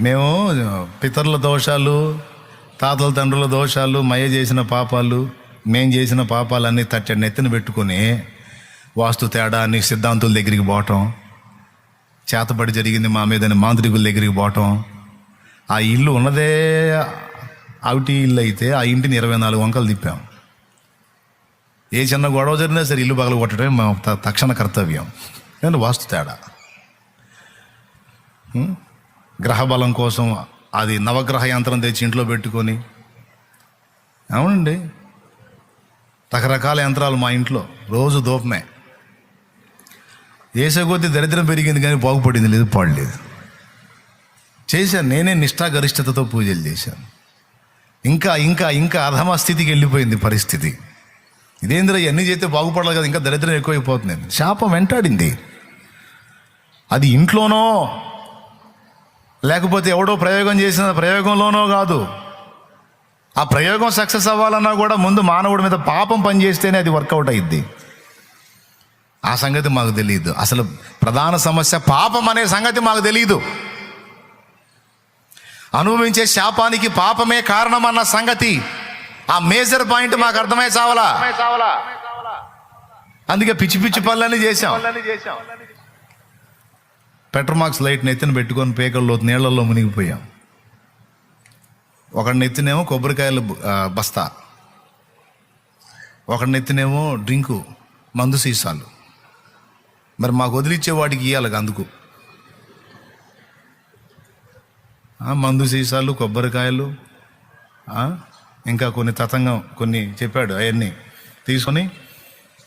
మేము పితరుల దోషాలు తాతల తండ్రుల దోషాలు మయ చేసిన పాపాలు మేం చేసిన పాపాలన్నీ తట్టడి నెత్తిన పెట్టుకొని వాస్తు తేడా అని సిద్ధాంతుల దగ్గరికి పోవటం చేతపడి జరిగింది మా మీదని మాంత్రికుల దగ్గరికి పోవటం. ఆ ఇల్లు ఉన్నదే ఆవిటి ఇల్లు అయితే ఆ ఇంటిని ఇరవై నాలుగు వంకలు తిప్పాం. ఏ చిన్న గొడవ జరిగినా సరే ఇల్లు పగల కొట్టడమే మా త- తక్షణ కర్తవ్యం. నేను వాస్తు తేడా. గ్రహబలం కోసం అది నవగ్రహ యంత్రం తెచ్చి ఇంట్లో పెట్టుకొని. అవునండి. రకరకాల యంత్రాలు మా ఇంట్లో రోజు దూపమే. వేసే కొద్దీ దరిద్రం పెరిగింది కానీ బాగుపడింది లేదు పాడలేదు చేశాను నేనే నిష్ఠాగరిష్టతతో పూజలు చేశాను. ఇంకా ఇంకా ఇంకా అధమ స్థితికి వెళ్ళిపోయింది పరిస్థితి. ఇదేంద్ర ఇవన్నీ చేస్తే బాగుపడాలి కదా ఇంకా దరిద్రం ఎక్కువైపోతుంది శాపం వెంటాడింది. అది ఇంట్లోనో లేకపోతే ఎవడో ప్రయోగం చేసిన ప్రయోగంలోనో కాదు. ఆ ప్రయోగం సక్సెస్ అవ్వాలన్నా కూడా ముందు మానవుడి మీద పాపం పనిచేస్తేనే అది వర్కౌట్ అయ్యిద్ది ఆ సంగతి మాకు తెలియదు అసలు ప్రధాన సమస్య పాపం అనే సంగతి మాకు తెలియదు అనుభవించే శాపానికి పాపమే కారణమన్న సంగతి ఆ మేజర్ పాయింట్ మాకు అర్థమై చావలా? అందుకే పిచ్చి పిచ్చి పనులన్నీ చేశాం. పెట్రోమాక్స్ లైట్ నెత్తిన పెట్టుకొని పేకల్లో నీళ్ళలో మునిగిపోయాం. ఒకడి నెత్తినేమో కొబ్బరికాయలు బస్తా. ఒకడి నెత్తినేమో డ్రింకు మందు సీసాలు. మరి మాకు వదిలిచ్చే వాడికి ఇవ్వాలి అందుకు. మందు సీసాలు కొబ్బరికాయలు ఇంకా కొన్ని తతంగం కొన్ని చెప్పాడు అవన్నీ తీసుకొని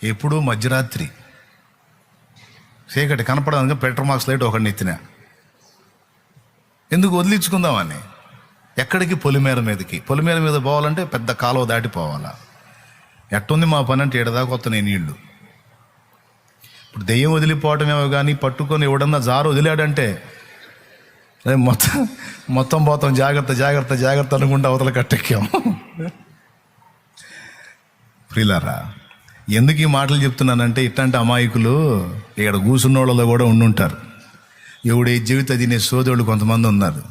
ఎప్పుడూ మధ్యరాత్రి చీకటి కనపడడానికి పెట్రోల్ మార్క్స్ లైట్ ఒకటి ఎత్తిన. ఎందుకు వదిలించుకుందామని ఎక్కడికి? పొలిమేర మీదకి. పొలిమేర మీద పోవాలంటే పెద్ద కాలువ దాటిపోవాలా. ఎట్టుంది మా పని అంటే ఏడదాకా వస్తున్నాయి నీళ్ళు. ఇప్పుడు దెయ్యం వదిలిపోవటమేమో కానీ పట్టుకొని ఎవడన్నా జారు వదిలాడంటే మొత్తం మొత్తం పోతాం. జాగ్రత్త జాగ్రత్త జాగ్రత్త అనుకుంటే అవతల కట్టెక్కాం. ప్రిలారా ఎందుకు ఈ మాటలు చెప్తున్నానంటే ఇట్లాంటి అమాయకులు ఇక్కడ కూసున్న వాళ్ళలో కూడా ఉండుంటారు. ఎవడే జీవిత తినే సోదరుడు కొంతమంది ఉన్నారు.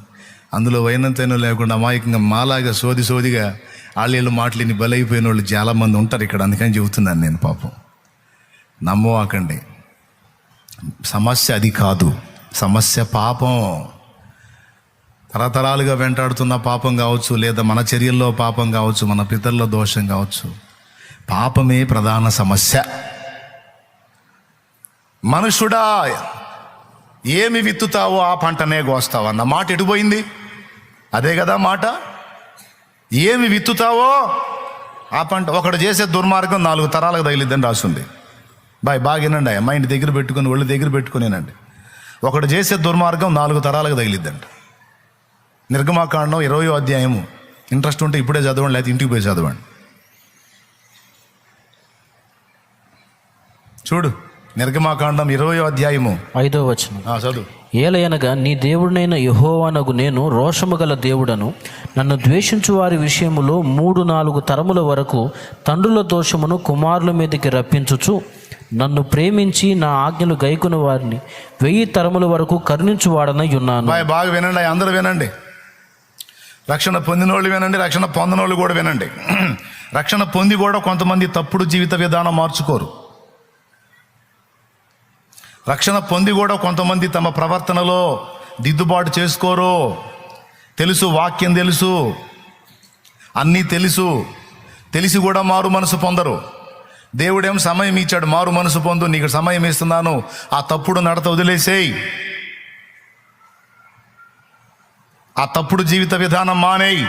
అందులో వైనంతైనా లేకుండా అమాయకంగా మాలాగా సోది సోదిగా వాళ్ళ మాటలని బలైపోయిన వాళ్ళు చాలామంది ఉంటారు ఇక్కడ. అందుకని చెబుతున్నాను నేను పాపం. నమ్మవాకండి. సమస్య అది కాదు. సమస్య పాపం. తరతరాలుగా వెంటాడుతున్న పాపం కావచ్చు లేదా మన చర్యల్లో పాపం కావచ్చు మన పితరుల దోషం కావచ్చు. పాపమే ప్రధాన సమస్య. మనుషుడా ఏమి విత్తుతావో ఆ పంటనే కోస్తావు అన్న మాట ఎటుపోయింది అదే కదా మాట. ఏమి విత్తుతావో ఆ పంట ఒకడు చేసే దుర్మార్గం నాలుగు తరాలకు తగిలిద్దని రాస్తుంది బాయ్ బాగినండి వినండి మైండ్ దగ్గర పెట్టుకొని ఒళ్ళు దగ్గర పెట్టుకునేనండి. ఒకడు చేసే దుర్మార్గం నాలుగు తరాలకు తగిలిద్దంట. నిర్గమాకాండం ఇరవయో అధ్యాయము. ఇంట్రెస్ట్ ఉంటే ఇప్పుడే చదవండి లేకపోతే ఇంటికి పోయి చదవండి. చూడు నిర్గమాకాండం ఇరవయో అధ్యాయము. ఐదో వచనం. చదువు. ఏలయనగా నీ దేవుడినైన యహోవానగు నేను రోషము గల దేవుడను. నన్ను ద్వేషించు వారి విషయములో మూడు నాలుగు తరముల వరకు తండ్రుల దోషమును కుమారుల మీదకి రప్పించుచు నన్ను ప్రేమించి నా ఆజ్ఞలు గైకుని వారిని. వెయ్యి తరముల వరకు కరుణించువాడనై ఉన్నాను. బాగా వినండి అందరూ వినండి. రక్షణ పొందినోళ్ళు వినండి రక్షణ పొందనోళ్ళు కూడా వినండి. రక్షణ పొంది కూడా కొంతమంది తప్పుడు జీవిత విధానం మార్చుకోరు. రక్షణ పొంది కూడా కొంతమంది తమ ప్రవర్తనలో దిద్దుబాటు చేసుకోరు. తెలుసు వాక్యం తెలుసు అన్నీ తెలుసు. తెలిసి కూడా మారు మనసు పొందరు. దేవుడేం సమయం ఇచ్చాడు మారు మనసు పొందు నీకు సమయం ఇస్తున్నాను. ఆ తప్పుడు నడత వదిలేసేయి. ఆ తప్పుడు జీవిత విధానం మానేయి.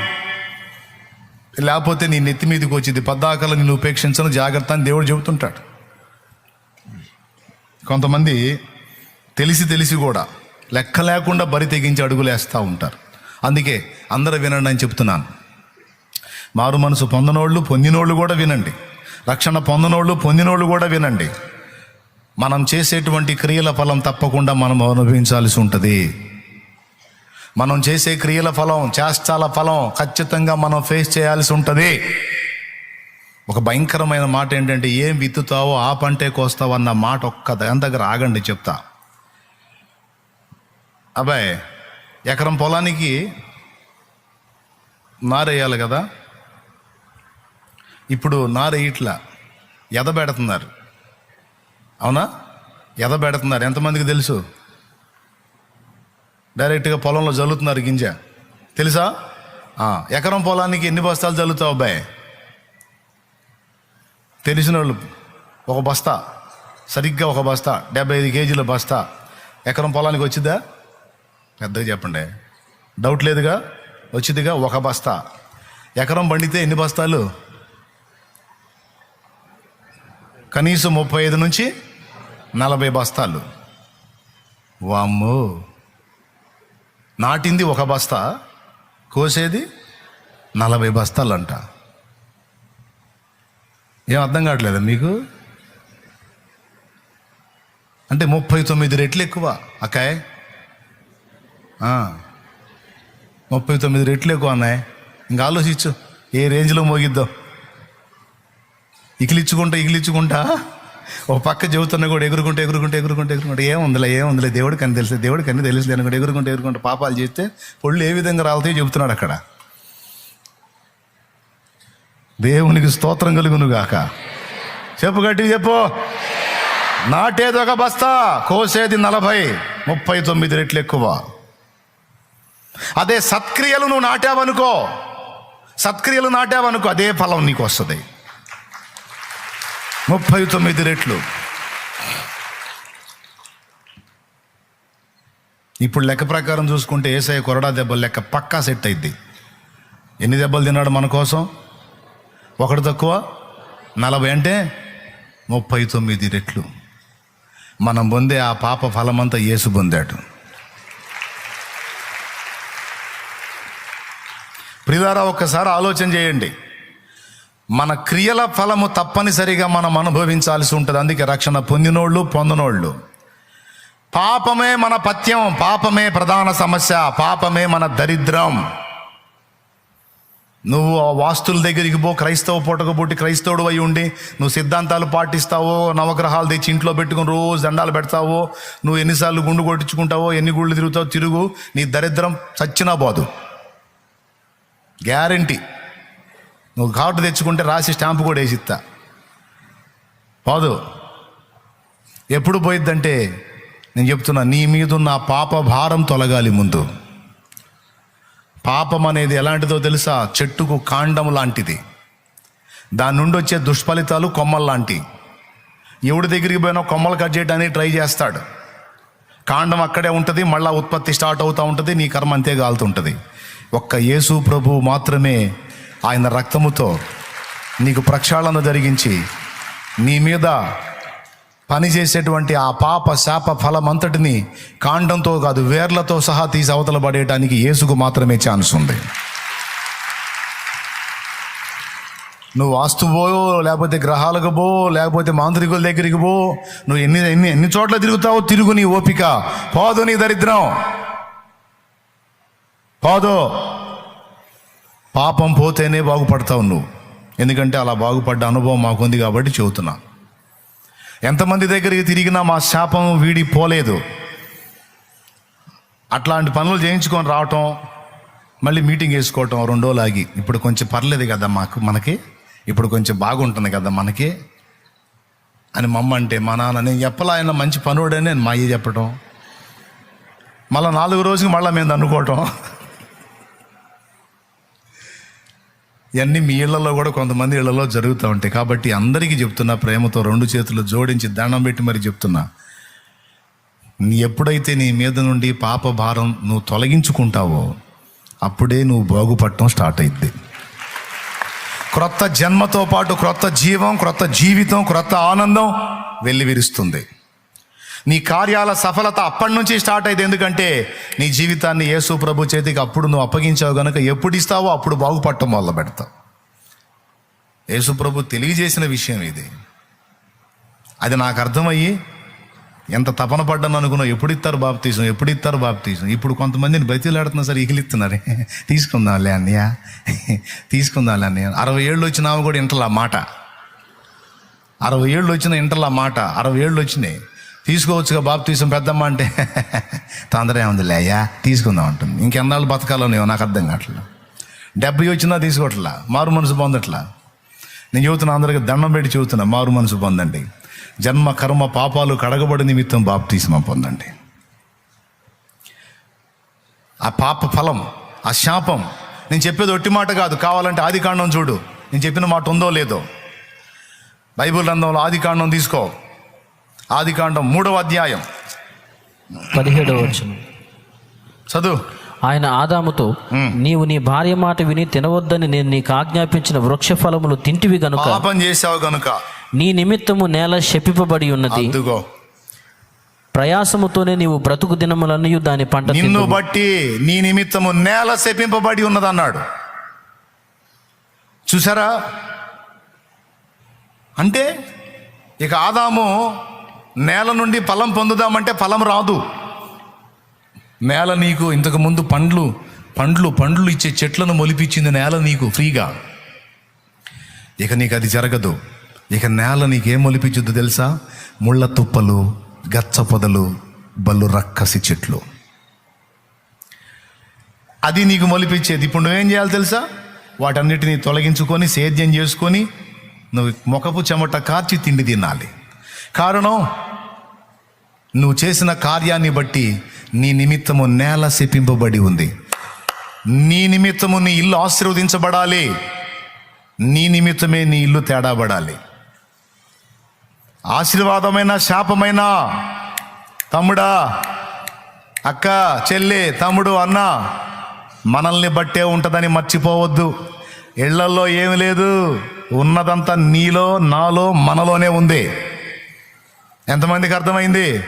లేకపోతే నీ నెత్తి మీదకి వచ్చింది పద్దాకలు నిన్ను ఉపేక్షించను జాగ్రత్త అని దేవుడు చెబుతుంటాడు. కొంతమంది తెలిసి తెలిసి కూడా లెక్క లేకుండా బరి తెగించి అడుగులేస్తూ ఉంటారు. అందుకే అందరూ వినండి అని చెప్తున్నాను. మారు మనసు పొందనోళ్ళు పొందినోళ్ళు కూడా వినండి. రక్షణ పొందనోళ్ళు పొందినోళ్ళు కూడా వినండి. మనం చేసేటువంటి క్రియల ఫలం తప్పకుండా మనం అనుభవించాల్సి ఉంటుంది. మనం చేసే క్రియల ఫలం చేష్టాల ఫలం ఖచ్చితంగా మనం ఫేస్ చేయాల్సి ఉంటుంది. ఒక భయంకరమైన మాట ఏంటంటే ఏం విత్తుతావో ఆ పంటే కోస్తావు అన్న మాట ఒక్క దాని దగ్గర ఆగండి చెప్తా. అబ్బాయి ఎకరం పొలానికి నారేయాలి కదా? ఇప్పుడు నారేయట్లా ఎదబెడుతున్నారు. అవునా? ఎదబెడుతున్నారు. ఎంతమందికి తెలుసు? డైరెక్ట్గా పొలంలో జల్లుతున్నారు గింజ. తెలుసా? ఎకరం పొలానికి ఎన్ని బస్తాలు జల్లుతావు అబ్బాయి? తెలిసిన వాళ్ళు ఒక బస్తా సరిగ్గా ఒక బస్తా డెబ్బై ఐదు కేజీల బస్తా ఎకరం పొలానికి వచ్చిద్దా? పెద్దగా చెప్పండి. డౌట్ లేదుగా? వచ్చిందిగా ఒక బస్తా. ఎకరం పండితే ఎన్ని బస్తాలు? కనీసం ముప్పై ఐదు నుంచి నలభై బస్తాలు. వామ్మో! నాటింది ఒక బస్తా కోసేది నలభై బస్తాలు అంట ఏం అర్థం కావట్లేదా మీకు? అంటే ముప్పై తొమ్మిది రెట్లు ఎక్కువ అక్కాయ్. ముప్పై తొమ్మిది రెట్లు ఎక్కువ అన్నాయి ఇంకా ఆలోచించు ఏ రేంజ్లో మోగిద్దాం. ఇకిలిచ్చుకుంటా ఇకిలిచ్చుకుంటా. ఒక పక్క చెబుతున్నా కూడా ఎగురుకుంటే ఎగురుకుంటే ఎగురుకుంటే ఎగురుకుంటే. ఏముందిలే ఏముందిలే దేవుడికి అని తెలుసు దేవుడికి అన్ని తెలుసు అనుకుంటే ఎగురుకుంటే ఎగురుకుంటే పాపాలు చేస్తే పొళ్ళు ఏ విధంగా రాలుతాయో చెబుతున్నాడు అక్కడ. దేవునికి స్తోత్రం కలుగును గాక చెప్పు గట్టి చెప్పు. నాటేది ఒక బస్తా కోసేది నలభై ముప్పై తొమ్మిది రెట్లు ఎక్కువ. అదే సత్క్రియలు నువ్వు నాటావనుకో. సత్క్రియలు నాటావనుకో అదే ఫలం నీకు వస్తుంది. ముప్పై తొమ్మిది రెట్లు. ఇప్పుడు లెక్క ప్రకారం చూసుకుంటే ఏసఐ కొరడా దెబ్బలు లెక్క పక్కా సెట్ అయింది ఎన్ని దెబ్బలు తిన్నాడు మన కోసం? ఒకటి తక్కువ నలభై అంటే ముప్పై తొమ్మిది రెట్లు. మనం పొందే ఆ పాప ఫలమంతా యేసు పొందాడు. ప్రిదారా ఒక్కసారి ఆలోచన చేయండి. మన క్రియల ఫలము తప్పనిసరిగా మనం అనుభవించాల్సి ఉంటుంది. అందుకే రక్షణ పొందినోళ్ళు పొందనోళ్ళు. పాపమే మన పథ్యం పాపమే ప్రధాన సమస్య పాపమే మన దరిద్రం. నువ్వు ఆ వాస్తుల దగ్గరికి పో క్రైస్తవ పూటకు పుట్టి క్రైస్తవుడు అయి ఉండి నువ్వు సిద్ధాంతాలు పాటిస్తావో నవగ్రహాలు తెచ్చి ఇంట్లో పెట్టుకుని రోజు దండాలు పెడతావో నువ్వు ఎన్నిసార్లు గుండు కొట్టించుకుంటావో ఎన్ని గుళ్ళు తిరుగుతావో తిరుగు నీ దరిద్రం చచ్చినా పోదు గ్యారంటీ. నువ్వు ఘాటు తెచ్చుకుంటే రాసి స్టాంపు కూడా వేసిస్తా. పోదు ఎప్పుడు పోయిద్దంటే నేను చెప్తున్నా నీ మీద ఉన్న పాప భారం తొలగాలి ముందు. పాపం అనేది ఎలాంటిదో తెలుసా? చెట్టుకు కాండం లాంటిది. దాని నుండి వచ్చే దుష్ఫలితాలు కొమ్మలు లాంటివి ఎవడి దగ్గరికి పోయినా కొమ్మలు కట్ చేయడానికి ట్రై చేస్తాడు. కాండం అక్కడే ఉంటుంది మళ్ళీ ఉత్పత్తి స్టార్ట్ అవుతూ ఉంటుంది నీ కర్మ అంతే కాలుతుంటుంది ఒక్క యేసు ప్రభు మాత్రమే ఆయన రక్తముతో నీకు ప్రక్షాళన జరిగించి నీ మీద పనిచేసేటువంటి ఆ పాప శాప ఫలం అంతటిని కాండంతో కాదు వేర్లతో సహా తీసి అవతల పడేయటానికి యేసుకు మాత్రమే ఛాన్స్ ఉంది. నువ్వు వాస్తు లేకపోతే గ్రహాలకు పో లేకపోతే మాంత్రికుల దగ్గరికి పో. నువ్వు ఎన్ని ఎన్ని ఎన్ని చోట్ల తిరుగుతావో తిరుగు నీ ఓపిక. పోదు నీ దరిద్రం. పోదు. పాపం పోతేనే బాగుపడతావు నువ్వు. ఎందుకంటే అలా బాగుపడ్డ అనుభవం మాకుంది కాబట్టి చెబుతున్నా. ఎంతమంది దగ్గరికి తిరిగినా మా శాపం వీడి పోలేదు అట్లాంటి పనులు చేయించుకొని రావటం మళ్ళీ మీటింగ్ వేసుకోవటం రెండో లాగి. ఇప్పుడు కొంచెం పర్లేదు కదా మాకు మనకి? ఇప్పుడు కొంచెం బాగుంటుంది కదా మనకి? అని మమ్మ అంటే మా నాన్న నేను చెప్పలా ఆయన మంచి పనుడని నేను మా అయ్య చెప్పటం. మళ్ళీ నాలుగు రోజుకి మళ్ళీ మేము అనుకోవటం ఇవన్నీ మీ ఇళ్ళలో కూడా కొంతమంది ఇళ్ళలో జరుగుతూ ఉంటాయి. కాబట్టి అందరికీ చెప్తున్నా ప్రేమతో రెండు చేతులు జోడించి దండం పెట్టి మరి చెప్తున్నా. నీ ఎప్పుడైతే నీ మీద నుండి పాప భారం నువ్వు తొలగించుకుంటావో అప్పుడే నువ్వు బాగుపడటం స్టార్ట్ అయింది క్రొత్త జన్మతో పాటు క్రొత్త జీవం క్రొత్త జీవితం క్రొత్త ఆనందం వెల్లివిరుస్తుంది. నీ కార్యాల సఫలత అప్పటి నుంచి స్టార్ట్ అయింది ఎందుకంటే నీ జీవితాన్ని యేసు ప్రభు చేతికి అప్పుడు నువ్వు అప్పగించావు కనుక ఎప్పుడు ఇస్తావో అప్పుడు బాగుపడటం మొదలు పెడతావు. యేసు ప్రభు తెలియజేసిన విషయం ఇది. అది నాకు అర్థమయ్యి ఎంత తపన పడ్డాను అనుకున్నావు ఎప్పుడు ఇస్తారు బాప్తీసం ఎప్పుడు ఇస్తారు బాప్తీసం ఇప్పుడు కొంతమందిని బతిలాడుతున్నా సరే ఇగిలిస్తున్నారు. తీసుకుందాంలే అన్నయ్య. తీసుకుందాంలే అన్నయ్య. అరవై ఏళ్ళు వచ్చినావు కూడా ఇంటలా మాట. అరవై ఏళ్ళు వచ్చిన ఇంటలా మాట. అరవై ఏళ్ళు వచ్చినాయి. తీసుకోవచ్చుగా బాప్తీసం పెద్దమ్మ అంటే. తొందర ఏముందిలే అయ్యా తీసుకుందాం అంటుంది. ఇంకెన్నాళ్ళు బతకాలనేవో నాకు అర్థం కావట్లా డెబ్బై వచ్చినా తీసుకోవట్లా మారు మనసు పొందట్లా? నేను చెబుతున్నా అందరికి దండం పెట్టి చెబుతున్నా మారు మనసు పొందండి. జన్మ కర్మ పాపాలు కడగబడి నిమిత్తం బాప్తీసం పొందండి. ఆ పాప ఫలం ఆ శాపం నేను చెప్పేది ఒట్టి మాట కాదు కావాలంటే ఆది కాండం చూడు. నేను చెప్పిన మాట ఉందో లేదో. బైబిల్ గ్రంథంలో ఆది కాండం తీసుకో. ఆది కాండం మూడవ అధ్యాయం. పదిహేడవ వచనం. చదువు. ఆయన ఆదాముతో నీవు నీ భార్య మాట విని తినవద్దని నేను నీకు ఆజ్ఞాపించిన వృక్ష ఫలములు తింటివి గనుక పాపం చేసావు గనుక. నీ నిమిత్తము నేల శపిపబడి ఉన్నది. ప్రయాసముతోనే నీవు బ్రతుకు దినములన్నీ దాని పంట నిన్ను. బట్టి నీ నిమిత్తము నేల శపింపబడి ఉన్నదన్నాడు. చూసారా? అంటే ఇక ఆదాము నేల నుండి ఫలం పొందుదామంటే ఫలం రాదు. నేల నీకు ఇంతకుముందు పండ్లు పండ్లు పండ్లు ఇచ్చే చెట్లను మొలిపించింది నేల నీకు ఫ్రీగా. ఇక నీకు అది జరగదు. ఇక నేల నీకేం మొలిపించుద్దు తెలుసా? ముళ్ళ తుప్పలు గచ్చ పొదలు బల్లు రక్కసి చెట్లు. అది నీకు మొలిపించేది. ఇప్పుడు నువ్వేం చేయాలి తెలుసా? వాటన్నిటిని తొలగించుకొని సేద్యం చేసుకొని నువ్వు మొకపు చెమట కార్చి తిండి తినాలి. కారణం నువ్వు చేసిన కార్యాన్ని బట్టి నీ నిమిత్తము నేల శపింపబడి ఉంది. నీ నిమిత్తము నీ ఇల్లు ఆశీర్వదించబడాలి. నీ నిమిత్తమే నీ ఇల్లు తేడాబడాలి. ఆశీర్వాదమైన శాపమైన తమ్ముడా అక్క చెల్లి తమ్ముడు అన్న మనల్ని బట్టే ఉంటుందని మర్చిపోవద్దు. ఇళ్ళల్లో ఏమి లేదు. ఉన్నదంతా నీలో నాలో మనలోనే ఉంది. ఎంతమందికి అర్థమైంది?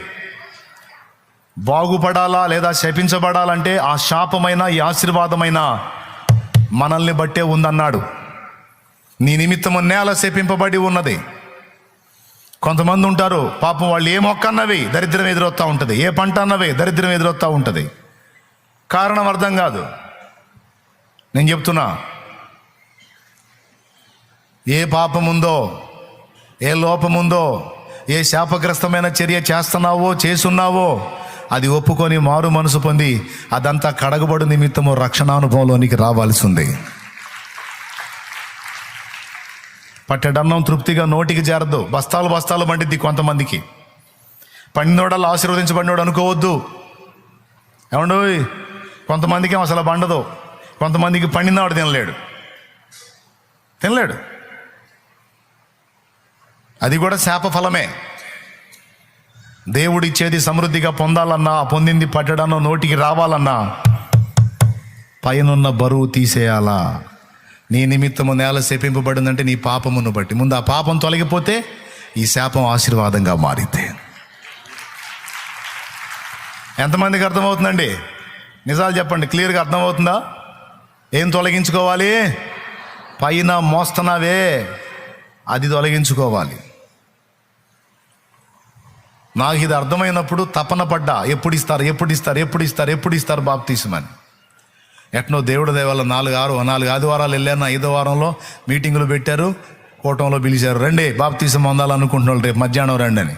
బాగుపడాలా లేదా శపించబడాలంటే ఆ శాపమైన ఈ ఆశీర్వాదమైన మనల్ని బట్టే ఉందన్నాడు. నీ నిమిత్తము నేల శపింపబడి ఉన్నది. కొంతమంది ఉంటారు పాపం వాళ్ళు ఏ మొక్క అన్నవి దరిద్రం ఎదురొస్తూ ఉంటుంది ఏ పంట అన్నవి దరిద్రం ఎదురొస్తూ ఉంటుంది. కారణం అర్థం కాదు. నేను చెప్తున్నా ఏ పాపం ఉందో ఏ లోపం ఉందో ఏ శాపగ్రస్తమైన చర్య చేస్తున్నావో చేసున్నావో అది ఒప్పుకొని మారు మనసు పొంది అదంతా కడగబడు నిమిత్తము రక్షణానుభవంలోనికి రావాల్సి ఉంది పట్టెడన్నం తృప్తిగా నోటికి చేరద్దు. బస్తాలు బస్తాలు పండిద్ది కొంతమందికి. పండినోడల్లా ఆశీర్వదించబడినోడు అనుకోవద్దు. ఏమండు కొంతమందికి అసలు పండదు కొంతమందికి పండినవాడు తినలేడు. తినలేడు. అది కూడా శాప ఫలమే దేవుడిచ్చేది సమృద్ధిగా పొందాలన్నా పొందింది పట్టడనో నోటికి రావాలన్నా పైనున్న బరువు తీసేయాలా? నీ నిమిత్తము నేల శపింపబడిందంటే నీ పాపమును బట్టి. ముందు ఆ పాపం తొలగిపోతే ఈ శాపం ఆశీర్వాదంగా మారితే. ఎంతమందికి అర్థమవుతుందండి? నిజాలు చెప్పండి క్లియర్గా అర్థమవుతుందా? ఏం తొలగించుకోవాలి? పైన మోస్తున్నావే అది తొలగించుకోవాలి. నాకు ఇది అర్థమైనప్పుడు తపన పడ్డా. ఎప్పుడు ఇస్తారు ఎప్పుడు ఇస్తారు ఎప్పుడు ఇస్తారు ఎప్పుడు ఇస్తారు బాప్తీసమని ఎట్నో దేవుడు దేవాల నాలుగు ఆరు నాలుగు ఆదివారాలు వెళ్ళాను. ఐదో వారంలో మీటింగులు పెట్టారు కూటంలో పిలిచారు. రండి బాప్తీసం పొందాలనుకుంటున్న వాళ్ళు రేపు మధ్యాహ్నం రండి అని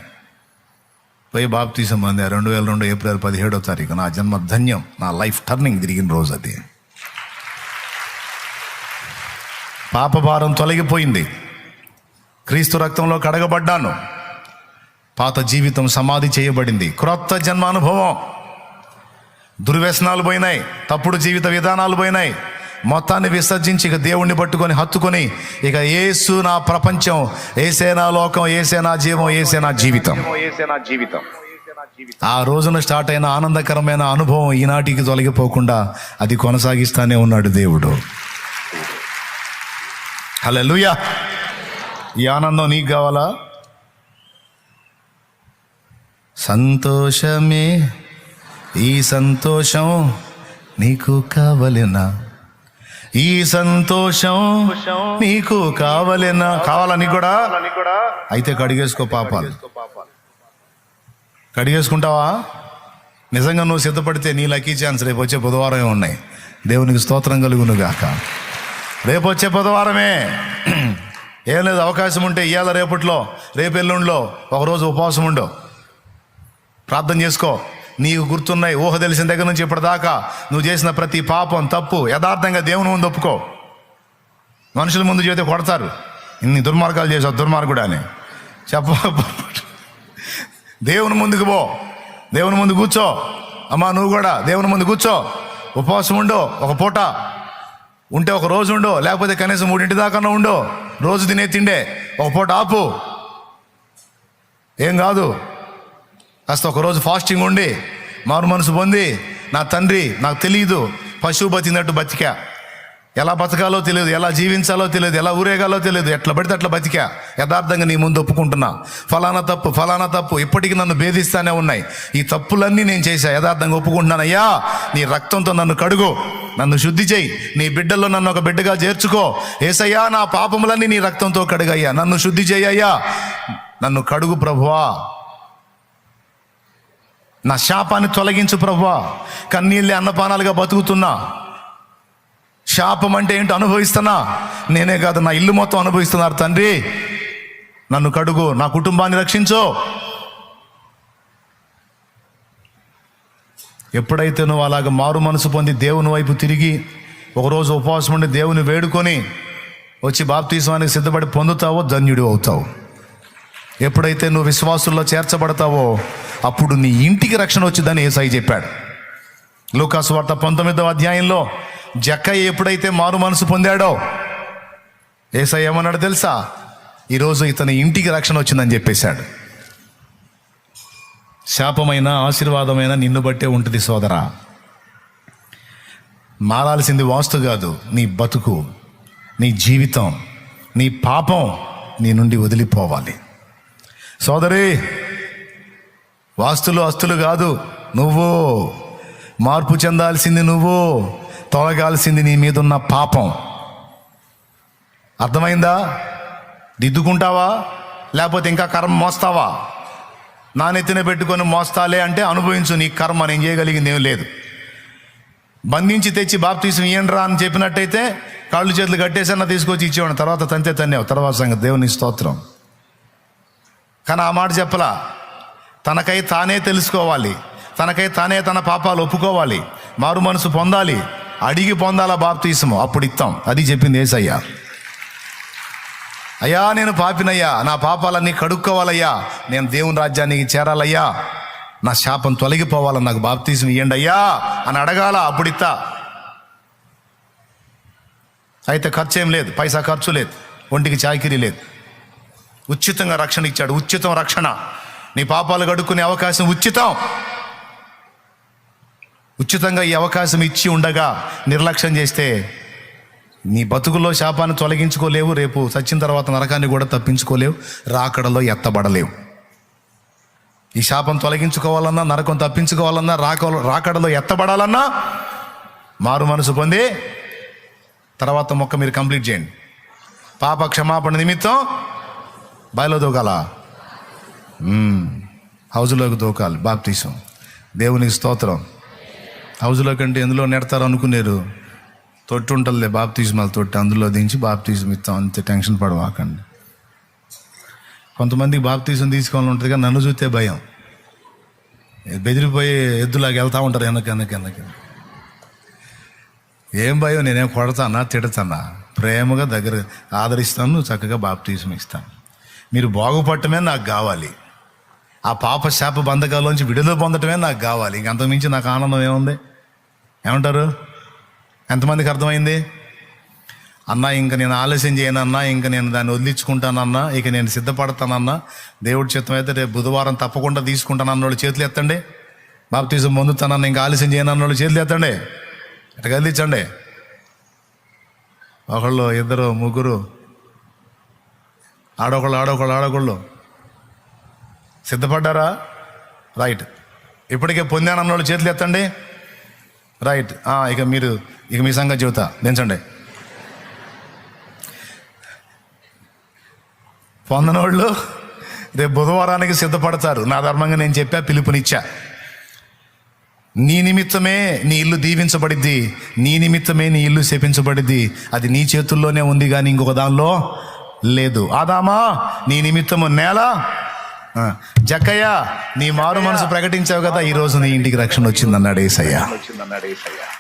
పోయి బాప్తీసం పొందా. రెండు వేల రెండు ఏప్రిల్ పదిహేడో తారీఖు నా జన్మ ధన్యం. నా లైఫ్ టర్నింగ్ తిరిగిన రోజు అది. పాపభారం తొలగిపోయింది. క్రీస్తు రక్తంలో కడగబడ్డాను పాత జీవితం సమాధి చేయబడింది. క్రొత్త జన్మ అనుభవం దుర్వ్యసనాలు పోయినాయి. తప్పుడు జీవిత విధానాలు పోయినాయి. మొత్తాన్ని విసర్జించి ఇక దేవుణ్ణి పట్టుకొని హత్తుకొని ఇక ఏసు నా ప్రపంచం ఏసే నా లోకం ఏసే నా జీవం ఏసే నా జీవితం. ఆ రోజున స్టార్ట్ అయిన ఆనందకరమైన అనుభవం ఈనాటికి తొలగిపోకుండా అది కొనసాగిస్తానే ఉన్నాడు దేవుడు. హలో ఈ ఆనందం నీకు కావాలా? సంతోషమే ఈ సంతోషం నీకు కావలేనా? ఈ సంతోషం నీకు కావలేనా? కావాలా నీకు కూడా? అయితే కడిగేసుకో పాపాలు. కడిగేసుకుంటావా? నిజంగా నువ్వు సిద్ధపడితే నీ లక్కీ ఛాన్స్ రేపు వచ్చే బుధవారమే ఉన్నాయి. దేవునికి స్తోత్రం కలుగును గాక రేపు వచ్చే బుధవారమే. ఏం లేదు అవకాశం ఉంటే ఇవాళ రేపట్లో రేపు ఎల్లుండిలో ఒకరోజు ఉపవాసం ఉండవు ప్రార్థన చేసుకో. నీకు గుర్తున్నాయి. ఊహ తెలిసిన దగ్గర నుంచి ఇప్పటిదాకా నువ్వు చేసిన ప్రతి పాపం తప్పు యథార్థంగా దేవుని ముందు ఒప్పుకో. మనుషుల ముందు చేతే కొడతారు. ఇన్ని దుర్మార్గాలు చేసావు దుర్మార్గుడు అని చెప్ప. దేవుని ముందుకు పో. దేవుని ముందు కూర్చో. అమ్మా నువ్వు కూడా దేవుని ముందు కూర్చో. ఉపవాసం ఉండు. ఒక పూట. ఉంటే ఒక రోజు ఉండు. లేకపోతే కనీసం మూడింటి దాకా ఉండు. రోజు తినే తిండే. ఒక పూట ఆపు. ఏం కాదు. కాస్త ఒక రోజు ఫాస్టింగ్ ఉండి మారు మనసు పొంది నా తండ్రి నాకు తెలియదు పశువు బతికినట్టు బతికా. ఎలా బతకాలో తెలియదు ఎలా జీవించాలో తెలియదు ఎలా ఊరేగాలో తెలియదు ఎట్లా పడితే అట్లా బతికా. యథార్థంగా నీ ముందు ఒప్పుకుంటున్నా. ఫలానా తప్పు ఫలానా తప్పు ఇప్పటికీ నన్ను భేదిస్తానే ఉన్నాయి. ఈ తప్పులన్నీ నేను చేశా. యథార్థంగా ఒప్పుకుంటున్నాను. అయ్యా నీ రక్తంతో నన్ను కడుగు. నన్ను శుద్ధి చేయి. నీ బిడ్డల్లో నన్ను ఒక బిడ్డగా చేర్చుకో. ఏసయ్యా నా పాపములన్నీ నీ రక్తంతో కడుగయ్యా. నన్ను శుద్ధి చేయయ్యా నన్ను కడుగు ప్రభువా. నా శాపాన్ని తొలగించు ప్రభా కన్నీళ్ళే అన్నపానాలుగా బతుకుతున్నా. శాపం అంటే ఏంటో అనుభవిస్తున్నా. నేనే కాదు నా ఇల్లు మొత్తం అనుభవిస్తున్నారు తండ్రి. నన్ను కడుగు నా కుటుంబాన్ని రక్షించు. ఎప్పుడైతే నువ్వు అలాగ మారు మనసు పొంది దేవుని వైపు తిరిగి ఒకరోజు ఉపవాసం ఉండి దేవుని వేడుకొని వచ్చి బాప్తీస్వానికి సిద్ధపడి పొందుతావో ధన్యుడు అవుతావు. ఎప్పుడైతే నువ్వు విశ్వాసుల్లో చేర్చబడతావో అప్పుడు నీ ఇంటికి రక్షణ వచ్చిందని ఏసై చెప్పాడు. లూకాసు వార్త పంతొమ్మిదవ అధ్యాయంలో జక్కయ్య ఎప్పుడైతే మారు మనసు పొందాడో ఏసై ఏమన్నాడు తెలుసా? ఈరోజు ఇతని ఇంటికి రక్షణ వచ్చిందని చెప్పేశాడు. శాపమైన ఆశీర్వాదమైన నిన్ను బట్టే ఉంటుంది సోదరా. మారాల్సింది వాస్తు కాదు నీ బతుకు నీ జీవితం నీ పాపం నీ నుండి వదిలిపోవాలి. సోదరి వాస్తులు అస్తులు కాదు నువ్వు మార్పు చెందాల్సింది నువ్వు తొలగాల్సింది నీ మీద ఉన్న పాపం. అర్థమైందా? దిద్దుకుంటావా? లేకపోతే ఇంకా కర్మ మోస్తావా? నా నెత్తిన పెట్టుకొని మోస్తాలే అంటే అనుభవించు నీ కర్మ నేను చేయగలిగింది ఏం లేదు. బంధించి తెచ్చి బాప్తీసం ఇయ్యండ్రా అని చెప్పినట్టయితే కాళ్ళు చేతులు కట్టేసన్నా తీసుకొచ్చి ఇచ్చేవాడు తర్వాత తంతే తన్నేవు. తర్వాత సంగతి దేవుని స్తోత్రం. కానీ ఆ మాట చెప్పలా. తనకై తానే తెలుసుకోవాలి. తనకై తానే తన పాపాలు ఒప్పుకోవాలి. మారు మనసు పొందాలి. అడిగి పొందాలా బాప్తీసము. అప్పుడు ఇస్తాం అది చెప్పింది ఏసయ్యా. అయ్యా నేను పాపినయ్యా. నా పాపాలన్నీ కడుక్కోవాలయ్యా. నేను దేవుని రాజ్యానికి చేరాలయ్యా. నా శాపం తొలగిపోవాలని నాకు బాప్తీసం ఇవ్వండి అయ్యా అని అడగాల. అప్పుడు ఇత్తా. అయితే ఖర్చు ఏం లేదు. పైసా ఖర్చు లేదు. ఒంటికి చాకిరీ లేదు. ఉచితంగా రక్షణ ఇచ్చాడు. ఉచితం రక్షణ. నీ పాపాలు గడుక్కునే అవకాశం ఉచితం. ఉచితంగా ఈ అవకాశం ఇచ్చి ఉండగా నిర్లక్ష్యం చేస్తే నీ బతుకుల్లో శాపాన్ని తొలగించుకోలేవు. రేపు చచ్చిన తర్వాత నరకాన్ని కూడా తప్పించుకోలేవు. రాకడలో ఎత్తబడలేవు. ఈ శాపం తొలగించుకోవాలన్నా నరకం తప్పించుకోవాలన్నా రాక రాకడలో ఎత్తబడాలన్నా మారు మనసు పొంది తర్వాత మొక్క మీరు కంప్లీట్ చేయండి. పాప క్షమాపణ నిమిత్తం బయలో దూకాలా? హౌజ్లోకి దూకాలి బాప్తీసం. దేవునికి స్తోత్రం. హౌజ్లో కంటే ఎందులో నెడతారు అనుకునేరు? తొట్టి ఉంటుందిలే బాప్తీసమాలు తొట్టి అందులో దించి బాప్తీసం ఇస్తాం. అంతే టెన్షన్ పడవాకండి. కొంతమందికి బాప్తీసం తీసుకోవాలని ఉంటుంది కానీ నన్ను చూస్తే భయం. బెదిరిపోయి ఎద్దులాగా వెళ్తూ ఉంటారు వెనక వెనక వెనక ఏం భయం? నేనేం కొడతానా తిడతానా? ప్రేమగా దగ్గర ఆదరిస్తాను చక్కగా బాప్తీసం ఇస్తాను. మీరు బాగుపడటమే నాకు కావాలి. ఆ పాప శాప బంధకాల్లోంచి విడుదల పొందటమే నాకు కావాలి. ఇంకంతకుమించి నాకు ఆనందం ఏముంది? ఏమంటారు? ఎంతమందికి అర్థమైంది? అన్నా ఇంక నేను ఆలస్యం చేయనన్నా ఇంక నేను దాన్ని వదిలించుకుంటానన్నా ఇక నేను సిద్ధపడతానన్నా దేవుడి చిత్తం అయితే రేపు బుధవారం తప్పకుండా తీసుకుంటాను అన్నోళ్ళు చేతులు ఎత్తండి. బాప్తీసం పొందుతానన్న ఇంకా ఆలస్యం చేయనన్నోళ్ళు చేతులు ఎత్తండి. ఇట్లా కదిలించండి ఒకళ్ళు ఇద్దరు ముగ్గురు ఆడొకళ్ళు ఆడొకళ్ళు ఆడొకళ్ళు. సిద్ధపడ్డారా? రైట్. ఇప్పటికే పొందాను అన్నోళ్ళు చేతులు ఎత్తండి. రైట్. ఇక మీరు ఇక మీ సంగతి చెబుతా. దించండి. పొందనోళ్ళు రేపు బుధవారానికి సిద్ధపడతారు. నా ధర్మంగా నేను చెప్పా పిలుపునిచ్చా. నీ నిమిత్తమే నీ ఇల్లు దీవించబడిద్ది. నీ నిమిత్తమే నీ ఇల్లు శపించబడిద్ది. అది నీ చేతుల్లోనే ఉంది కానీ ఇంకొక దానిలో లేదు. ఆదామా నీ నిమిత్తము నేల. జక్కయ్య నీ మారు మనసు ప్రకటించావు కదా ఈ రోజు నీ ఇంటికి రక్షణ వచ్చిందన్నాడు ఏసయ్య.